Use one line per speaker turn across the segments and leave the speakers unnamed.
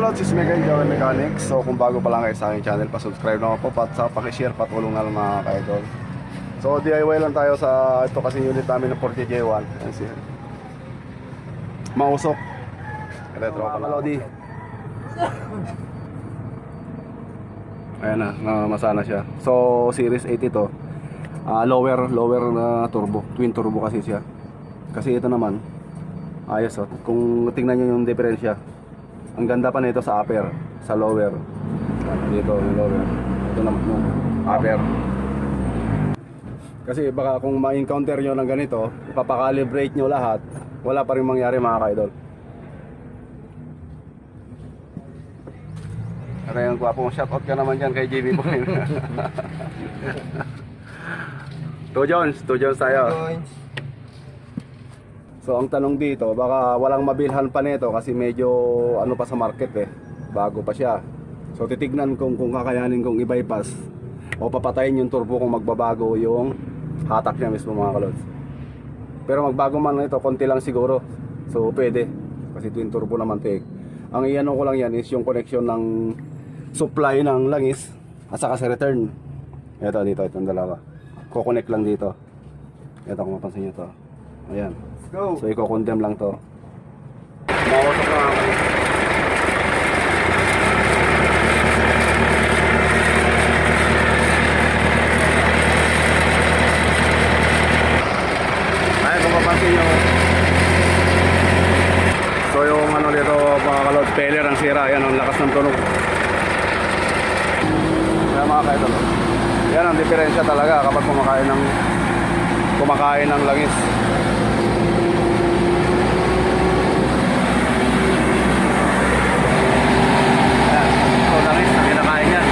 kalods, is Mega Joel Mechanics. So kung bago pa lang kayo sa aking channel, pa-subscribe na po at sa pakishare, patulong na lang mga ka-idol. So DIY lang tayo sa ito kasi unit namin ng 40J1. Yan siya. Mausok. Retro pa lang. Lodi. Ayan na, namasa na siya. So series 8 ito. Ah, lower lower na turbo, twin turbo kasi siya. Kasi ito naman ayos oh. Kung tingnan niyo yung diferensya. Ang ganda pa nito sa upper, sa lower. Dito yung lower. Ito naman yung upper. Kasi baka kung ma-encounter nyo ng ganito, ipapakalibrate nyo lahat, wala pa rin mangyari mga ka-idol. Kaya yung gwapong shoutout ka naman dyan kay JB Boy. Two Jones, two Jones tayo. So ang tanong dito, baka walang mabilhan pa nito kasi medyo ano pa sa market eh. Bago pa siya. So titignan kung kung kakayanin kong i-bypass o papatayin yung turbo kung magbabago yung hatak niya mismo mga kalods. Pero magbago man ito, konti lang siguro. So pwede. Kasi twin turbo naman eh. Ang iano ko lang yan is yung connection ng supply ng langis at saka sa return. Ito dito, itong dalawa. Kukonect lang dito. Ito kung mapansin nyo to. Ayan. So i-condemn lang to. Mawasok na ako. Ay, kung mapansin nyo. So yung ano dito mga kalod, peller ang sira. Yan ang lakas ng tunog. Kaya mga kaidol. Yan ang diferensya talaga kapag kumakain ng kumakain ng langis. Ayan. So, langis na kinakain niya.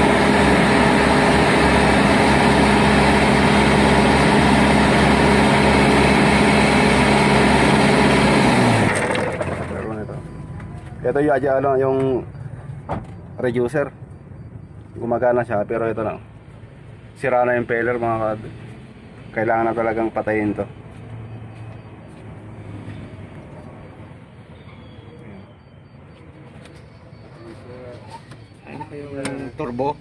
Meron ito. Ito yung, ano, yung reducer. Gumagana siya, pero ito na. Sira na yung impeller mga kad. Kailangan na talagang patayin to.
Turbo?